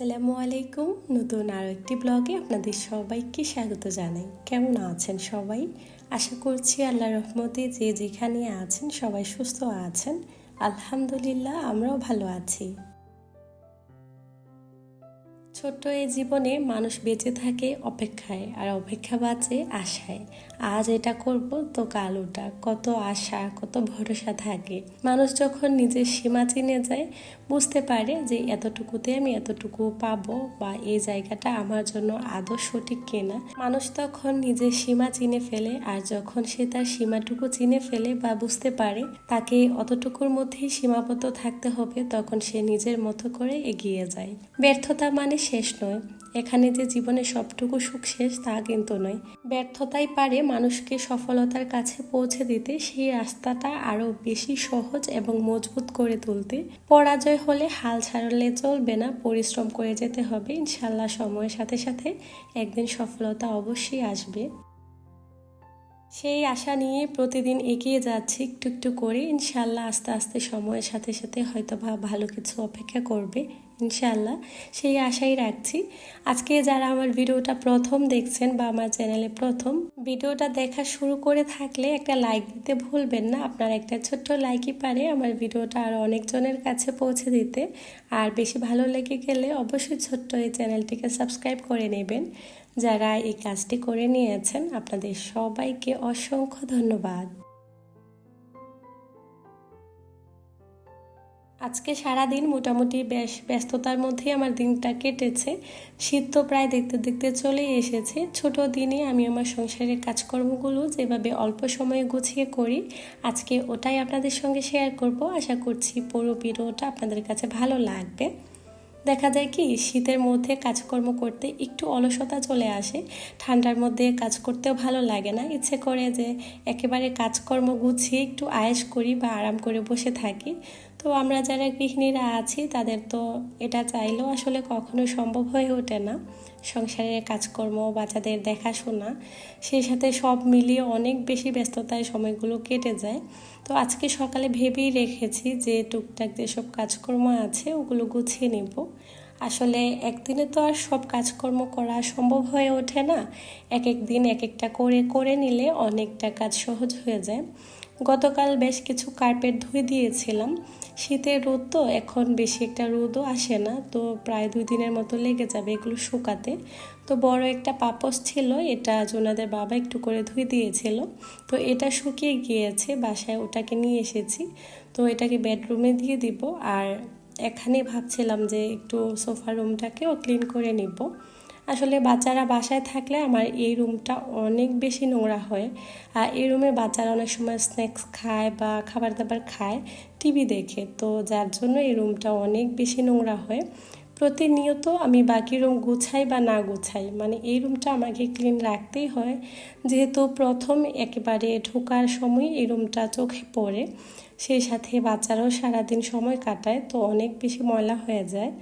আসসালামু আলাইকুম। নতুন আরও একটি ব্লগে আপনাদের সবাইকে স্বাগত জানাই। কেমন আছেন সবাই? আশা করছি আল্লাহ রহমতে যে যেখানে আছেন, সবাই সুস্থ আছেন। আলহামদুলিল্লাহ, আমরাও ভালো আছি। ছোট্ট এই জীবনে মানুষ বেঁচে থাকে অপেক্ষায় আর অপেক্ষা বাঁচে আশায়। আজ এটা করব তো কাল ওটা। কত আশা, কত ভরসা থাকে। মানুষ যখন নিজের সীমা চিনে যায় বুঝতে পারে যে এতটুকুতে আমি এতটুকু পাবো বা এই জায়গাটা আমার জন্য আদৌ সঠিক কেনা। মানুষ তখন নিজের সীমা চিনে ফেলে আর যখন সে তার সীমাটুকু চিনে ফেলে বা বুঝতে পারে তাকে অতটুকুর মধ্যেই সীমাবদ্ধ থাকতে হবে, তখন সে নিজের মতো করে এগিয়ে যায়। ব্যর্থতা মানে শেষ নয়। এখানে যে জীবনে সবটুকু সুখ শেষ তা কিন্তু নয়। ব্যর্থতাই পারে মানুষকে সফলতার কাছে পৌঁছে দিতে, সেই রাস্তাটা আরও বেশি সহজ এবং মজবুত করে তুলতে। পরাজয় হলে হাল ছাড়লে চলবে না, পরিশ্রম করে যেতে হবে। ইনশাল্লাহ সময়ের সাথে সাথে একদিন সফলতা অবশ্যই আসবে। সেই আশা নিয়ে প্রতিদিন এগিয়ে যাচ্ছি একটু একটু করে। ইনশাল্লাহ আস্তে আস্তে সময়ের সাথে সাথে হয়তো বা ভালো কিছু অপেক্ষা করবে। ইনশাল্লাহ সেই আশাই রাখছি। আজকে যারা আমার ভিডিওটা প্রথম দেখছেন বা আমার চ্যানেলে প্রথম, ভিডিওটা দেখা শুরু করে থাকলে একটা লাইক দিতে ভুলবেন না। আপনার একটা ছোট্ট লাইকই পারে আমার ভিডিওটা আরও অনেকজনের কাছে পৌঁছে দিতে। আর বেশি ভালো লেগে গেলে অবশ্যই ছোট্ট এই চ্যানেলটিকে সাবস্ক্রাইব করে নেবেন। যারা এই কাজটি করে নিয়েছেন, আপনাদের সবাইকে অসংখ্য ধন্যবাদ। আজকে সারা দিন মোটামুটি বেশ ব্যস্ততার মধ্যেই আমার দিনটা কেটেছে। শীত তো প্রায় দেখতে দেখতে চলেই এসেছে। ছোট দিনে আমি আমার সংসারের কাজকর্মগুলো যেভাবে অল্প সময়ে গুছিয়ে করি, আজকে ওটাই আপনাদের সঙ্গে শেয়ার করব। আশা করছি পুরো ভিডিওটা আপনাদের কাছে ভালো লাগবে। দেখা যায় কি, শীতের মধ্যে কাজকর্ম করতে একটু অলসতা চলে আসে। ঠান্ডার মধ্যে কাজ করতেও ভালো লাগে না। ইচ্ছে করে যে একেবারে কাজকর্ম গুছিয়ে একটু আয়েস করি বা আরাম করে বসে থাকি। তো আমরা যারা গৃহিণীরা আছি, তাদের তো এটা চাইলেও আসলে কখনো সম্ভব হয়ে ওঠে না। সংসারের কাজকর্ম, বাচ্চাদের দেখাশোনা, সেই সাথে সব মিলিয়ে অনেক বেশি ব্যস্ততায় সময়গুলো কেটে যায়। তো আজকে সকালে ভেবেই রেখেছি যে টুকটাক যেসব কাজকর্ম আছে, ওগুলো গুছিয়ে নেব। আসলে একদিনে তো আর সব কাজকর্ম করা সম্ভব হয়ে ওঠে না। এক এক দিন এক একটা করে করে নিলে অনেকটা কাজ সহজ হয়ে যায়। গতকাল বেশ কিছু কার্পেট ধুয়ে দিয়েছিলাম। শীতের রোদ তো, এখন বেশি একটা রোদও আসে না, তো প্রায় দুই দিনের মতো লেগে যাবে এগুলো শুকাতে। তো বড় একটা পাপস ছিল, এটা জোনাদের বাবা একটু করে ধুয়ে দিয়েছিল। তো এটা শুকিয়ে গিয়েছে, বাসায় ওটাকে নিয়ে এসেছি। তো এটাকে বেডরুমে দিয়ে দিব, আর এখানে ভাবছিলাম যে একটু সোফা রুমটাকেও ক্লিন করে নিব। আসলে বাচ্চারা বাসায় থাকলে আমার এই রুমটা অনেক বেশি নোংরা হয়। আর এই রুমে বাচ্চারা অনেক সময় স্ন্যাক্স খায় বা খাবার দাবার খায়, টিভি দেখে। তো যার জন্য এই রুমটা অনেক বেশি নোংরা হয়। প্রতিনিয়ত আমি বাকি রুম গুছাই বা না গুছাই মানে এই রুমটা আমাকে ক্লিন রাখতেই হয়। যেহেতু প্রথম একেবারে ঢোকার সময় এই রুমটা চোখে পড়ে, সেই সাথে বাচ্চারাও সারাদিন সময় কাটায়, তো অনেক বেশি ময়লা হয়ে যায়।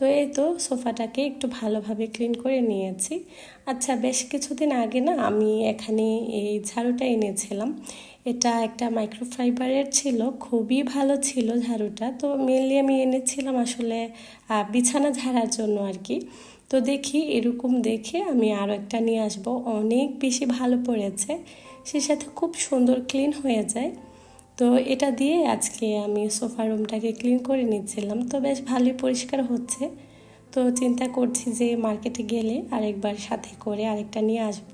তো এই তো সোফাটাকে একটু ভালোভাবে ক্লিন করে নিয়েছি। আচ্ছা বেশ কিছুদিন আগে না আমি এখানে এই ঝাড়ুটা এনেছিলাম। এটা একটা মাইক্রোফাইবারের ছিল, খুবই ভালো ছিল ঝাড়ুটা। তো মেনলি আমি এনেছিলাম আসলে বিছানা ঝাড়ার জন্য আর কি তো দেখি এরকম দেখে আমি আরও একটা নিয়ে আসব। অনেক বেশি ভালো পড়েছে, সে সাথে খুব সুন্দর ক্লিন হয়ে যায়। তো এটা দিয়ে আজকে আমি সোফা রুমটাকে ক্লিন করে নিচ্ছিলাম। তো বেশ ভালোই পরিষ্কার হচ্ছে। তো চিন্তা করছি যে মার্কেটে গেলে আরেকবার সাথে করে আরেকটা নিয়ে আসব।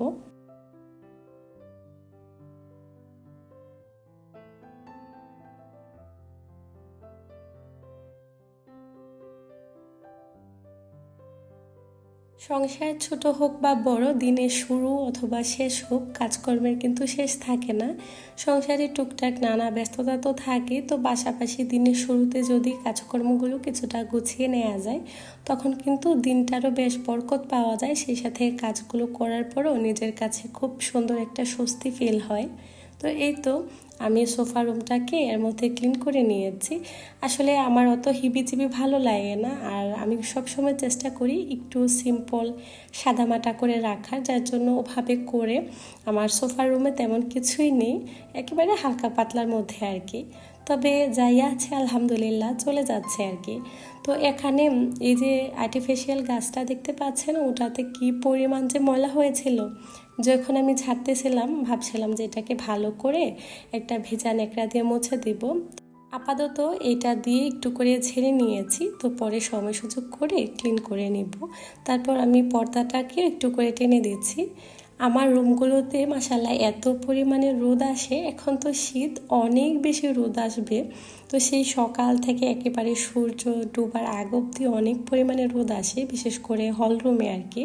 সংসার ছোট হোক বা বড় দিনের শুরু অথবা শেষ হোক, কাজকর্মের কিন্তু শেষ থাকে না। সংসারে টুকটাক নানা ব্যস্ততা তো থাকে, তো পাশাপাশি দিনের শুরুতে যদি কাজকর্মগুলো কিছুটা গুছিয়ে নেওয়া যায়, তখন কিন্তু দিনটারও বেশ বরকত পাওয়া যায়। সেই সাথে কাজগুলো করার পরও নিজের কাছে খুব সুন্দর একটা স্বস্তি ফিল হয়। তো এই তো আমি সোফা রুমটাকে এর মধ্যে ক্লিন করে নিয়েছি। আসলে আমার অত হিবিজিবি ভালো লাগে না। আর আমি সবসময় চেষ্টা করি একটু সিম্পল সাদামাটা করে রাখার, যার জন্য ওভাবে করে আমার সোফা রুমে তেমন কিছুই নেই। একেবারে হালকা পাতলার মধ্যে আর কি। তবে যাই আছে, আলহামদুলিল্লাহ চলে যাচ্ছে আর কি। তো এখানে এই যে আর্টিফিশিয়াল গাছটা দেখতে পাচ্ছেন, ওটাতে কি পরিমাণ যে ময়লা হয়েছিল যখন আমি ছাড়তেছিলাম, ভাবছিলাম যে এটাকে ভালো করে একটা ভেজা ন্যাকড়া দিয়ে মুছে দিব। আপাতত এটা দিয়ে একটু করে ছেড়ে নিয়েছি, তো পরে সময় সুযোগ করে ক্লিন করে নিব। তারপর আমি পর্দাটাকে একটু করে টেনে দিচ্ছি। আমার রুমগুলোতে মাসাল্লাহ এত পরিমাণে রোদ আসে, এখন তো শীত অনেক বেশি রোদ আসবে। তো সেই সকাল থেকে একেবারে সূর্য ডুবার আগ অব্দি অনেক পরিমাণে রোদ আসে, বিশেষ করে হল রুমে আর কি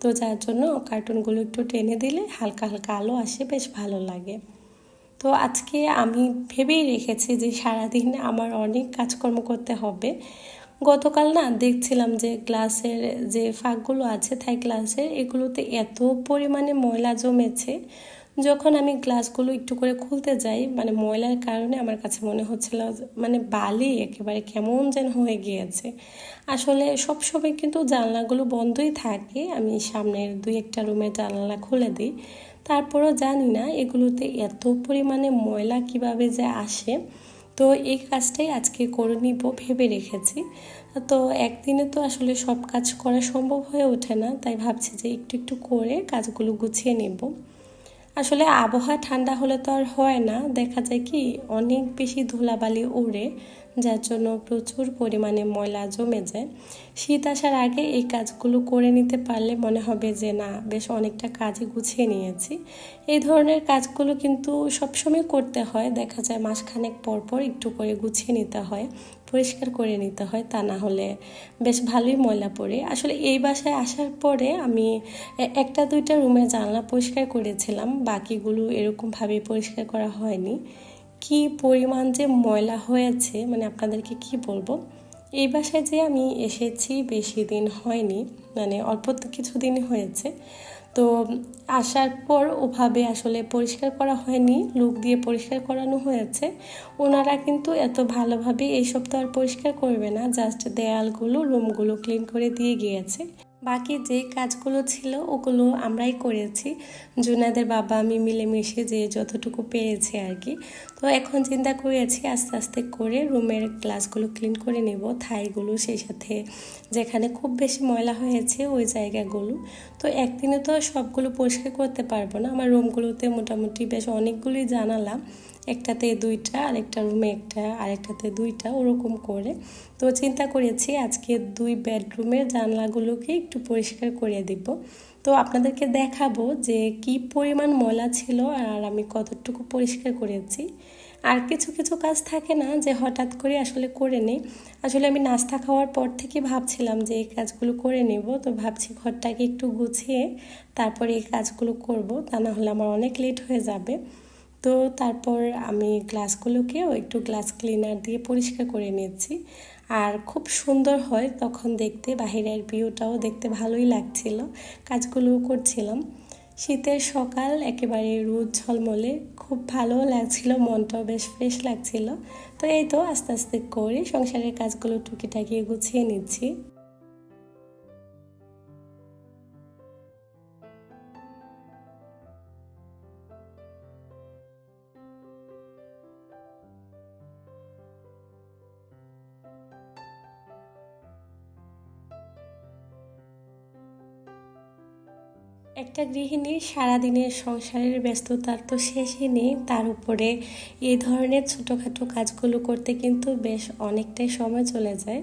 তো যার জন্য কার্টুনগুলো একটু টেনে দিলে হালকা হালকা আলো আসে, বেশ ভালো লাগে। তো আজকে আমি ভেবেই রেখেছি যে সারাদিন আমার অনেক কাজকর্ম করতে হবে। গতকাল না দেখছিলাম যে গ্লাসের যে ফাঁকগুলো আছে থাই গ্লাসের, এগুলোতে এত পরিমাণে ময়লা জমেছে। যখন আমি গ্লাসগুলো একটু করে খুলতে যাই মানে ময়লার কারণে আমার কাছে মনে হচ্ছিল মানে বালি একেবারে কেমন যেন হয়ে গিয়েছে। আসলে সবসময় কিন্তু জানলাগুলো বন্ধই থাকে, আমি সামনের দুই একটা রুমের জানলা খুলে দিই। তারপরও জানি না এগুলোতে এত পরিমাণে ময়লা কীভাবে যে আসে। তো এই কাজটাই আজকে করে নিব, ভেবে রেখেছি। তো একদিনে তো আসলে সব কাজ করা সম্ভব হয়ে ওঠে না, তাই ভাবছি যে একটু একটু করে কাজগুলো গুছিয়ে নেব। আসলে আবহাওয়া ঠান্ডা হলে তো আর হয় না, দেখা যায় কি অনেক বেশি ধুলাবালি উড়ে যার জন্য প্রচুর পরিমাণে ময়লা জমে যায়। শীত আসার আগে এই কাজগুলো করে নিতে পারলে মনে হবে যে, না, বেশ অনেকটা কাজই গুছিয়ে নিয়েছি। এই ধরনের কাজগুলো কিন্তু সবসময় করতে হয়। দেখা যায় মাসখানেক পর পর একটু করে গুছিয়ে নিতে হয়, পরিষ্কার করে নিতে হয়, তা না হলে বেশ ভালোই ময়লা পড়ে। আসলে এই বাসায় আসার পরে আমি একটা দুইটা রুমের জানলা পরিষ্কার করেছিলাম। বাকিগুলো এরকমভাবে পরিষ্কার করা হয়নি। কি পরিমাণ যে ময়লা হয়েছে মানে আপনাদেরকে কি বলব? এই বাসায় যে আমি এসেছি বেশি দিন হয়নি মানে অল্প কিছু দিনই হয়েছে, তো আসার পর ওভাবে আসলে পরিষ্কার করা হয়নি, লুক দিয়ে পরিষ্কার করানো হয়েছে। ওনারা কিন্তু এত ভালোভাবে এইসব তো আর পরিষ্কার করবে না, জাস্ট দেয়ালগুলো, রুমগুলো ক্লিন করে দিয়ে গিয়েছে। বাকি যে কাজগুলো ছিল, ওগুলো আমরাই করেছি। জুনাদের বাবা আমি মিলেমিশে যে যতটুকু পেরেছি আর কি তো এখন চিন্তা করেছি আস্তে আস্তে করে রুমের গ্লাসগুলো ক্লিন করে নেব, থাইগুলো সেই সাথে, যেখানে খুব বেশি ময়লা হয়েছে ওই জায়গাগুলো। তো একদিনে তো সবগুলো পরিষ্কার করতে পারব না। আমার রুমগুলোতে মোটামুটি বেশ অনেকগুলোই জানালাম একটাতে দুইটা, আরেকটা রুমে একটা, আরেকটাতে দুইটা, ওরকম করে। তো চিন্তা করেছি আজকে দুই বেডরুমের জানলাগুলোকে একটু পরিষ্কার করে দিব। তো আপনাদেরকে দেখাবো যে কি পরিমাণ ময়লা ছিল আর আমি কতটুকু পরিষ্কার করেছি। আর কিছু কিছু কাজ থাকে না যে হঠাৎ করে আসলে করে নেই। আসলে আমি নাস্তা খাওয়ার পর থেকে ভাবছিলাম যে এই কাজগুলো করে নেব, তো ভাবছি ঘরটাকে একটু গুছিয়ে তারপরে এই কাজগুলো করব। তা না হলে আমার অনেক লেট হয়ে যাবে। তো তারপর আমি গ্লাসগুলোকেও একটু গ্লাস ক্লিনার দিয়ে পরিষ্কার করে নিয়েছি আর খুব সুন্দর হয় তখন দেখতে, বাহিরের ভিউটাও দেখতে ভালোই লাগছিল, কাজগুলোও করছিলাম। শীতের সকাল, একেবারে রোদ ঝলমলে, খুব ভালো লাগছিল, মনটাও বেশ ফ্রেশ লাগছিল। তো এই তো আস্তে আস্তে করে সংসারের কাজগুলো টুকিটাকি গুছিয়ে নিচ্ছি। একটা গৃহিণীর সারাদিনের সংসারের ব্যস্ততার তো শেষই নেই। তার উপরে এই ধরনের ছোটোখাটো কাজগুলো করতে কিন্তু বেশ অনেকটাই সময় চলে যায়।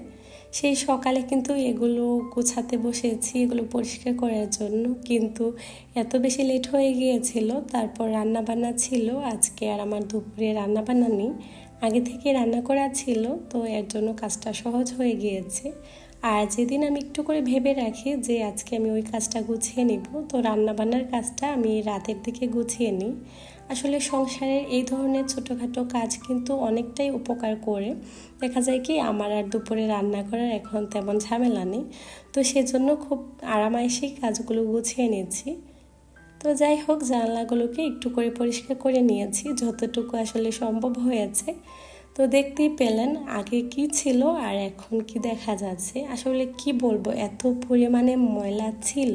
সেই সকালে কিন্তু এগুলো গোছাতে বসেছি, এগুলো পরিষ্কার করার জন্য। কিন্তু এত বেশি লেট হয়ে গিয়েছিল, তারপর রান্নাবান্না ছিল। আজকে আর আমার দুপুরে রান্নাবান্না নেই। আগে থেকে রান্না করা ছিল, তো এর জন্য কাজটা সহজ হয়ে গিয়েছে। আর যেদিন আমি একটু করে ভেবে রাখি যে আজকে আমি ওই কাজটা গুছিয়ে নিব, তো রান্নাবান্নার কাজটা আমি রাতের দিকে গুছিয়ে নিই। আসলে সংসারের এই ধরনের ছোটোখাটো কাজ কিন্তু অনেকটাই উপকার করে। দেখা যায় কি, আমার আর দুপুরে রান্না করার এখন তেমন ঝামেলা নেই, তো সেজন্য খুব আরামাইশেই কাজগুলো গুছিয়ে নিয়েছি তো যাই হোক, জানলাগুলোকে একটু করে পরিষ্কার করে নিয়েছি, যতটুকু আসলে সম্ভব হয়েছে। তো দেখতেই পেলেন আগে কি ছিল আর এখন কি দেখা যাচ্ছে। আসলে কি বলব, এত পরিমাণে ময়লা ছিল।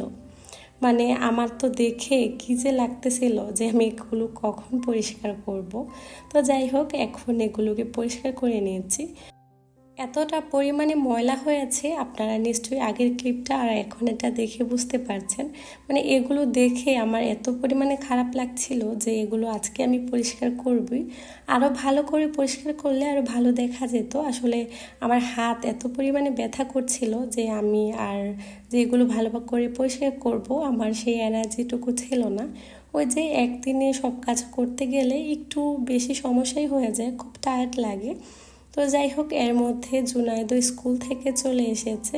মানে আমার তো দেখে কি যে লাগতেছিল যে আমি এগুলো কখন পরিষ্কার করব। তো যাই হোক, এখন এগুলোকে পরিষ্কার করে নিয়েছি। এতটা পরিমাণে ময়লা হয়েছে আপনারা নিশ্চয়ই আগের ক্লিপটা আর এখন এটা দেখে বুঝতে পারছেন। মানে এগুলো দেখে আমার এত পরিমাণে খারাপ লাগছিল যে এগুলো আজকে আমি পরিষ্কার করবই। আরও ভালো করে পরিষ্কার করলে আরও ভালো দেখা যেত। আসলে আমার হাত এত পরিমাণে ব্যথা করছিল যে আমি আর যে এগুলো ভালো করে পরিষ্কার করব, আমার সেই এনার্জিটুকু ছিল না। ওই যে একদিনে সব কাজ করতে গেলে একটু বেশি সমস্যাই হয়ে যায়, খুব টায়ার্ড লাগে। তো যাই হোক, এর মধ্যে জুনাইদ স্কুল থেকে চলে এসেছে।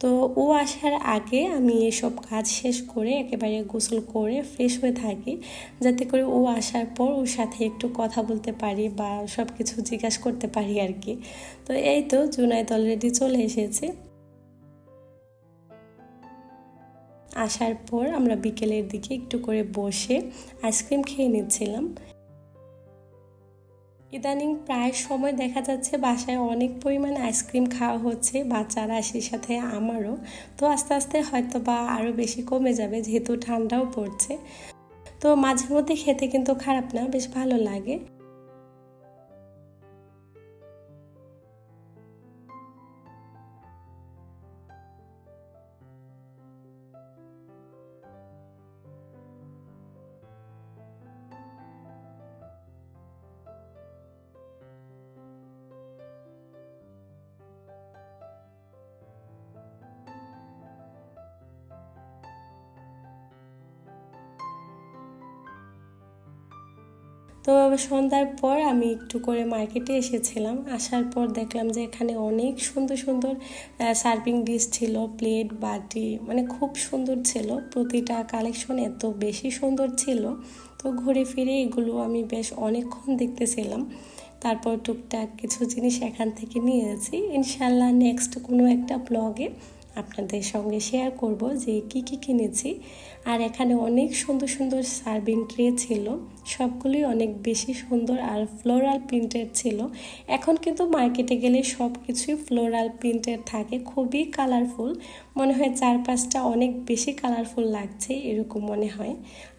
তো ও আসার আগে আমি এসব কাজ শেষ করে একেবারে গোসল করে ফ্রেশ হয়ে থাকি। যাতে করে ও আসার পর ওর সাথে একটু কথা বলতে পারি বা সব কিছু জিজ্ঞাসা করতে পারি আর কি। তো এই তো জুনাইদ অলরেডি চলে এসেছে। আসার পর আমরা বিকেলের দিকে একটু করে বসে আইসক্রিম খেয়ে নিচ্ছিলাম। ইদানিং প্রায় সময় দেখা যাচ্ছে বাসায় অনেক পরিমাণ আইসক্রিম খাওয়া হচ্ছে, বাচ্চারা সেই সাথে আমারও। তো আস্তে আস্তে হয়তো বা আরও বেশি কমে যাবে যেহেতু ঠান্ডাও পড়ছে। তো মাঝে মধ্যে খেতে কিন্তু খারাপ না, বেশ ভালো লাগে। তো সন্ধ্যার পর আমি একটু করে মার্কেটে এসেছিলাম। আসার পর দেখলাম যে এখানে অনেক সুন্দর সুন্দর সার্ভিং ডিশ ছিল, প্লেট, বাটি মানে খুব সুন্দর ছিল। প্রতিটা কালেকশন এত বেশি সুন্দর ছিল। তো ঘুরে ফিরে এগুলো আমি বেশ অনেকক্ষণ দেখতেছিলাম। তারপর টুকটাক কিছু জিনিস এখান থেকে নিয়ে নিয়েছি ইনশাল্লাহ নেক্সট কোনো একটা ব্লগে আপনাদের সঙ্গে শেয়ার করব যে কি কি কিনেছি। আর এখানে অনেক সুন্দর সুন্দর সার্ভিং ট্রে ছিল। সবগুলোই অনেক বেশি সুন্দর আর ফ্লোরাল প্রিন্টের ছিল। এখন কিন্তু মার্কেটে গেলে সব কিছুই ফ্লোরাল প্রিন্টের থাকে, খুবই কালারফুল মনে হয় চারপাশটা অনেক বেশি কালারফুল লাগছে, এরকম মনে হয়।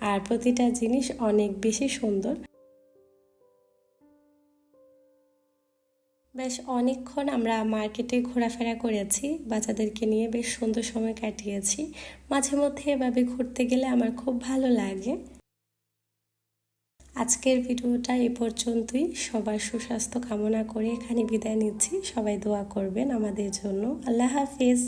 আর প্রতিটা জিনিস অনেক বেশি সুন্দর। বেশ অনেকক্ষণ আমরা মার্কেটে ঘোরাফেরা করেছি, বাচ্চাদেরকে নিয়ে বেশ সুন্দর সময় কাটিয়েছি। মাঝে মধ্যে এভাবে ঘুরতে গেলে আমার খুব ভালো লাগে। আজকের ভিডিওটা এ পর্যন্তই। সবার সুস্বাস্থ্য কামনা করে এখানে বিদায় নিচ্ছি। সবাই দোয়া করবেন আমাদের জন্য। আল্লাহ হাফিজ।